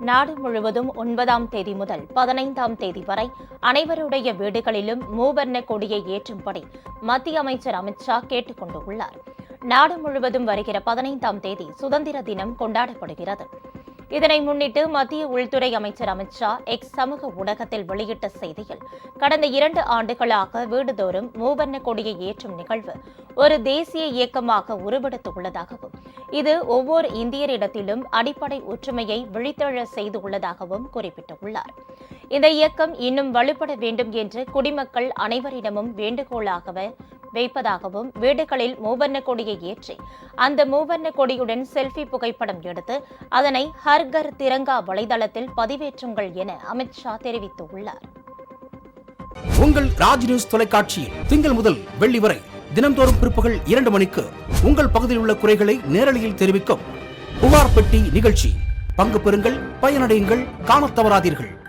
நாடு முழுவதும் ஒன்பதாம் தேதி முதல் பதினைந்தாம் தேதி வரை அனைவருடைய வீடுகளிலும் மூவர்ண கொடியை ஏற்றும்படி மத்திய அமைச்சர் அமித்ஷா கேட்டுக் கொண்டுள்ளார் நாடு முழுவதும் வருகிற பதினைந்தாம் தேதி சுதந்திர தினம் கொண்டாடப்படுகிறது. இதனை முன்னிட்டு மத்திய உள்துறை அமைச்சர் அமித்ஷா எக்ஸ் சமூக ஊடகத்தில் வெளியிட்ட செய்தியில் கடந்த இரண்டு ஆண்டுகளாக வீடுதோறும் மூவர்ண கொடியை ஏற்றும் நிகழ்வு ஒரு தேசிய இயக்கமாக உருவெடுத்துள்ளதாகவும் இது ஒவ்வொரு இந்தியரிடத்திலும் அடிப்படை ஒற்றுமையை விழித்தெழ செய்துள்ளதாகவும் குறிப்பிட்டுள்ளார். இந்த இயக்கம் இன்னும் வலுப்பட வேண்டும் என்று குடிமக்கள் அனைவரிடமும் வேண்டுகோளாக வைப்பதாகவும் வீடுகளில் மூவர்ண கொடியை ஏற்றி அந்த மூவர்ண கொடியுடன் செல்ஃபி புகைப்படம் எடுத்து அதனை ஹர்கர் திரங்கா வலைதளத்தில் பதிவேற்றுங்கள் என அமித்ஷா தெரிவித்துள்ளார். உங்கள் ராஜ் நியூஸ் தொலைக்காட்சியில் திங்கள் முதல் வெள்ளி வரை தினம்தோறும் பிற்பகல் இரண்டு மணிக்கு உங்கள் பகுதியில் உள்ள குறைகளை நேரலையில் தெரிவிக்கும் புகார் பெட்டி நிகழ்ச்சி. பங்கு பெறுங்கள் பயனடையுங்கள் காணத் தவறாதீர்கள்.